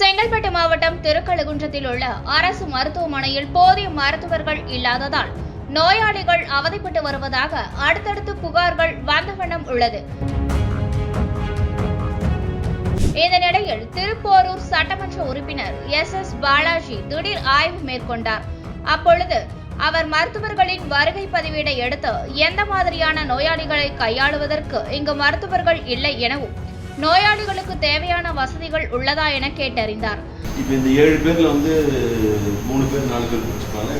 செங்கல்பட்டு மாவட்டம் திருக்கழுகுன்றத்தில் உள்ள அரசு மருத்துவமனையில் போதிய மருத்துவர்கள் இல்லாததால் நோயாளிகள் அவதிப்பட்டு வருவதாக அடுத்தடுத்து புகார்கள் வந்த வண்ணம் உள்ளது. இந்த நிலையில் திருப்போரூர் சட்டமன்ற உறுப்பினர் எஸ். எஸ். பாலாஜி திடீர் ஆய்வு மேற்கொண்டார். அப்பொழுது அவர் மருத்துவர்களின் வருகை பதிவீடை எடுத்து எந்த மாதிரியான நோயாளிகளை கையாளுவதற்கு இங்கு மருத்துவர்கள் இல்லை எனவும் நோயாளிகளுக்கு தேவையான வசதிகள் உள்ளதா என கேட்டறிந்தார். இப்போ இந்த ஏழு பேர்ல வந்து மூணு பேர் நாலு பேர் பிடிச்சிப்பாங்க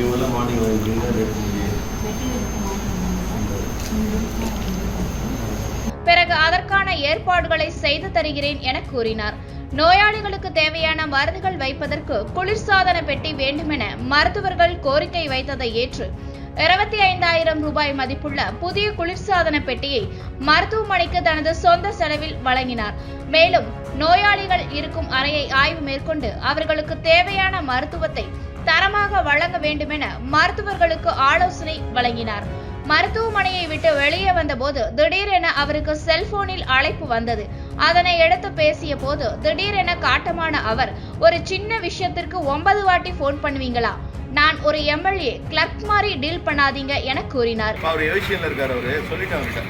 இவங்கெல்லாம் மார்னிங் பிறகு அதற்கான ஏற்பாடுகளை செய்து தருகிறேன் என கூறினார். நோயாளிகளுக்கு தேவையான மருந்துகள் வைப்பதற்கு குளிர்சாதன பெட்டி வேண்டுமென மருத்துவர்கள் கோரிக்கை வைத்ததை ஏற்று இருபத்தி ஐந்தாயிரம் ரூபாய் மதிப்புள்ள புதிய குளிர்சாதன பெட்டியை மருத்துவமனைக்கு தனது சொந்த செலவில் வழங்கினார். மேலும் நோயாளிகள் இருக்கும் அறையை ஆய்வு மேற்கொண்டு அவர்களுக்கு தேவையான மருத்துவத்தை தரமாக வழங்க வேண்டுமென மருத்துவர்களுக்கு ஆலோசனை வழங்கினார். மருத்துவமனையை விட்டு வெளியே வந்தபோது திடீரென அவருக்கு செல்போனில் அழைப்பு வந்தது. அதனை எடுத்து பேசிய போது திடீரென காட்டமான அவர் ஒரு சின்ன விஷயத்திற்கு ஒன்பது வாட்டி ஃபோன் பண்ணுவீங்களா? நான் ஒரு எம்எல்ஏ கிளர்க் மாதிரி டீல் பண்ணாதீங்க என கூறினார். அவர் எவிஷனில் இருக்கார் அவரு. சொல்லிட்டாங்க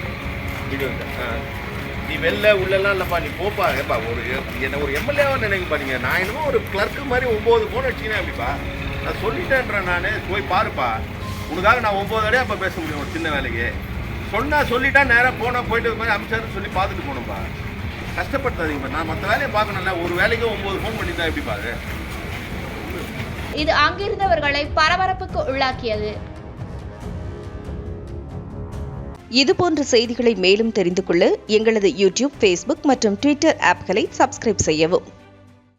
நீ வெளில உள்ளெல்லாம் இல்லைப்பா நீ போப்பா. ஏப்பா ஒரு என்ன ஒரு எம்எல்ஏவா நினைக்கப்பா நீங்கள் நான் என்னமோ ஒரு கிளர்க்கு மாதிரி ஒம்பது ஃபோன் அடிச்சிங்கன்னா அப்படிப்பா. நான் சொல்லிட்டேன்றேன் நான். போய் பாருப்பா. உனக்காக நான் ஒம்பது அடையே அப்போ பேச முடியும் ஒரு சின்ன வேலைக்கு. சொன்னா சொல்லிட்டா நேராக போனால் போயிட்டு இது மாதிரி அமிச்சாருன்னு சொல்லி பார்த்துட்டு போகணும்ப்பா கஷ்டப்படுத்தாதீங்கப்பா நான் மற்ற வேலையை பார்க்கணும்ல. ஒரு வேலைக்கு ஒம்பது ஃபோன் பண்ணிட்டா எப்படிப்பா அது இது அங்கிருந்தவர்களை பரபரப்புக்கு உள்ளாக்கியது. இதுபோன்ற செய்திகளை மேலும் தெரிந்து கொள்ள எங்களது யூடியூப் ஃபேஸ்புக் மற்றும் ட்விட்டர் ஆப்களை சப்ஸ்கிரைப் செய்யவும்.